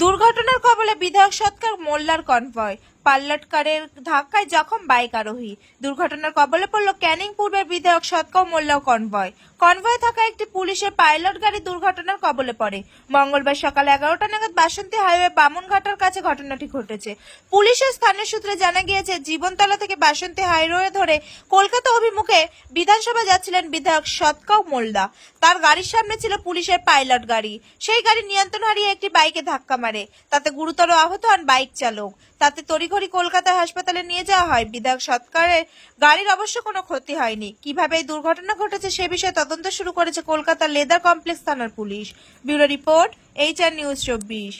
দুর্ঘটনার কবলে বিধায়ক সৎকার মোল্লার কনভয়। পাল্লাটকারের ধাক্কায় জখম বাইক আরোহী দুর্ঘটনার কবলে পড়ল ক্যানিং পূর্বের বিধায়ক সৎকার মোল্লা কনভয়। কনভয় থাকা একটি পুলিশের পাইলট গাড়ি দুর্ঘটনার কবলে পড়ে। মঙ্গলবার সকাল এগারোটা নাগাদ বাসন্তী হাইওয়ে বামুনঘাটার কাছে ঘটনাটি ঘটেছে। পুলিশের স্থানীয় সূত্রে জানা গিয়েছে, জীবনতলা থেকে বাসন্তী হাইওয়ে ধরে কলকাতা অভিমুখে বিধানসভা যাচ্ছিলেন বিধায়ক সৎকাও মোল্লা। তার গাড়ির সামনে ছিল পুলিশের পাইলট গাড়ি। সেই গাড়ি নিয়ন্ত্রণ হারিয়ে একটি বাইকে ধাক্কা মারে। তাতে গুরুতর আহত হন বাইক চালক। তাতে তড়িঘড়ি কলকাতা হাসপাতালে নিয়ে যাওয়া হয়। বিধায়ক সৎকারের গাড়ির অবশ্য কোনো ক্ষতি হয়নি। কীভাবে এই দুর্ঘটনা ঘটেছে সে বিষয়ে তদন্ত শুরু করেছে কলকাতা লেদার কমপ্লেক্স থানার police. Bureau report H R news চব্বিশ।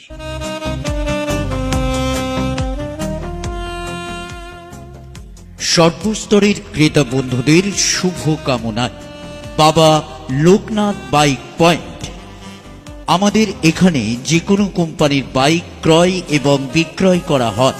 সর্বস্তরের ক্রেতা বন্ধুদের শুভ কামনায় বাবা লোকনাথ বাইক পয়েন্ট। আমাদের এখানে যে কোনো কোম্পানির বাইক ক্রয় এবং বিক্রয় করা হয়।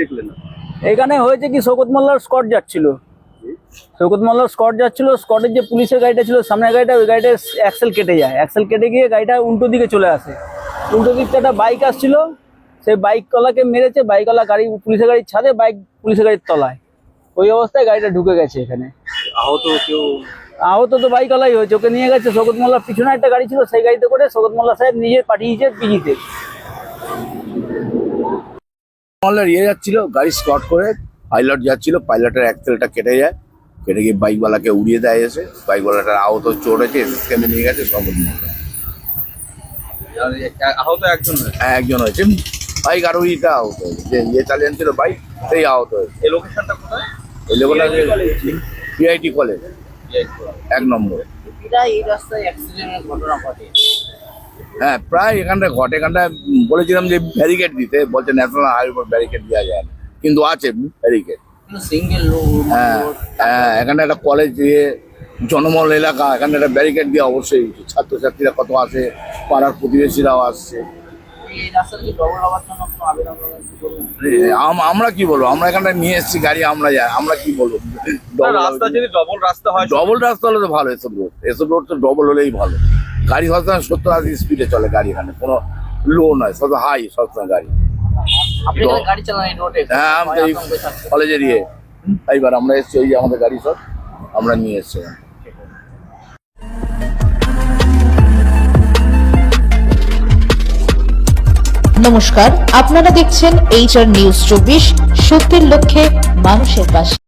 দেখলেন? এখানে হয়েছে কি শৌকত মোল্লার স্কট যাচ্ছিল। শৌকত মোল্লার স্কট যাচ্ছিল স্কটের যে পুলিশের গাড়িটা ছিল সামনের গাড়িটা ওই গাড়িটা অ্যাক্সেল কেটে যায়। অ্যাক্সেল কেটে গিয়ে গাড়িটা উল্টো দিকে চলে আসে। উল্টো দিক থেকে একটা বাইক আসছিল সেই বাইকওয়ালাকে মেরেছে বাইকওয়ালা গাড়ি পুলিশের গাড়ির ছাদে বাইক পুলিশের গাড়ির তলায়। ওই অবস্থায় গাড়িটা ঢুকে গেছে এখানে। আহত কেউ? আহত তো বাইকওয়ালাই হয়েছে ওকে নিয়ে গেছে শৌকত মোল্লার। পিছনে একটা গাড়ি ছিল সেই গাড়িতে করে শৌকত মোল্লা সাহেব নিজে পাঠিয়েছে পিজিতে মহল্লার ইয়ে যাচ্ছিল গাড়ি স্কট করে পাইলট যাচ্ছিল পাইলটের অ্যাক্সেলটা কেটে যায় কেটে গিয়ে বাইকওয়ালাকে উড়িয়ে দেয় এসে বাইকওয়ালাটার আহত চড়েছে সিস্টেমে নিয়ে গেছে সব আহত একজন হয়েছে? একজন হয়েছে। বাইক আরোহীটা আহত হয়েছে যে ইয়ে চালিয়ে ছিল বাইক সেই আহত হয়েছে। এই লোকেশনটা কোথায়? ওই লেভেলটা পিআইটি কলেজ এক নম্বর। এই রাস্তায় অ্যাক্সিডেন্টের ঘটনা ঘটে। হ্যাঁ প্রায় এখানটা ঘটে। এখানটা বলেছিলাম যে ব্যারিকেড দিতে। বলছে ন্যাশনাল হাইওয়ে উপর ব্যারিকেড দেওয়া যায় না। কিন্তু আছে ব্যারিকেড সিঙ্গেল হ্যাঁ হ্যাঁ এখানে একটা কলেজ দিয়ে জনমহল এলাকা এখানে একটা ব্যারিকেড দিয়ে অবশ্যই ছাত্রছাত্রীরা কত আসে পাড়ার প্রতিবেশীরাও আসছে। আমরা কি বলব? আমরা এখানটা নিয়ে এসেছি গাড়ি আমরা যাই আমরা কি বলব? রাস্তা যদি ডবল রাস্তা হয় ডবল রাস্তা হলে তো ভালো এসব রোড এসব রোড তো ডবল হলেই ভালো। গাড়ি সবসময় সত্তর আশি স্পিডে চলে গাড়ি এখানে। কোনো লো নয় সব হাই সবসময় গাড়ি। হ্যাঁ আমরা এই কলেজের ইয়ে এইবার আমরা এসছি ওই যে আমাদের গাড়ি সব আমরা নিয়ে এসছি নমস্কার আপনারা দেখছেন এইচআর নিউজ চব্বিশ সত্যের লক্ষ্যে মানুষের পাশে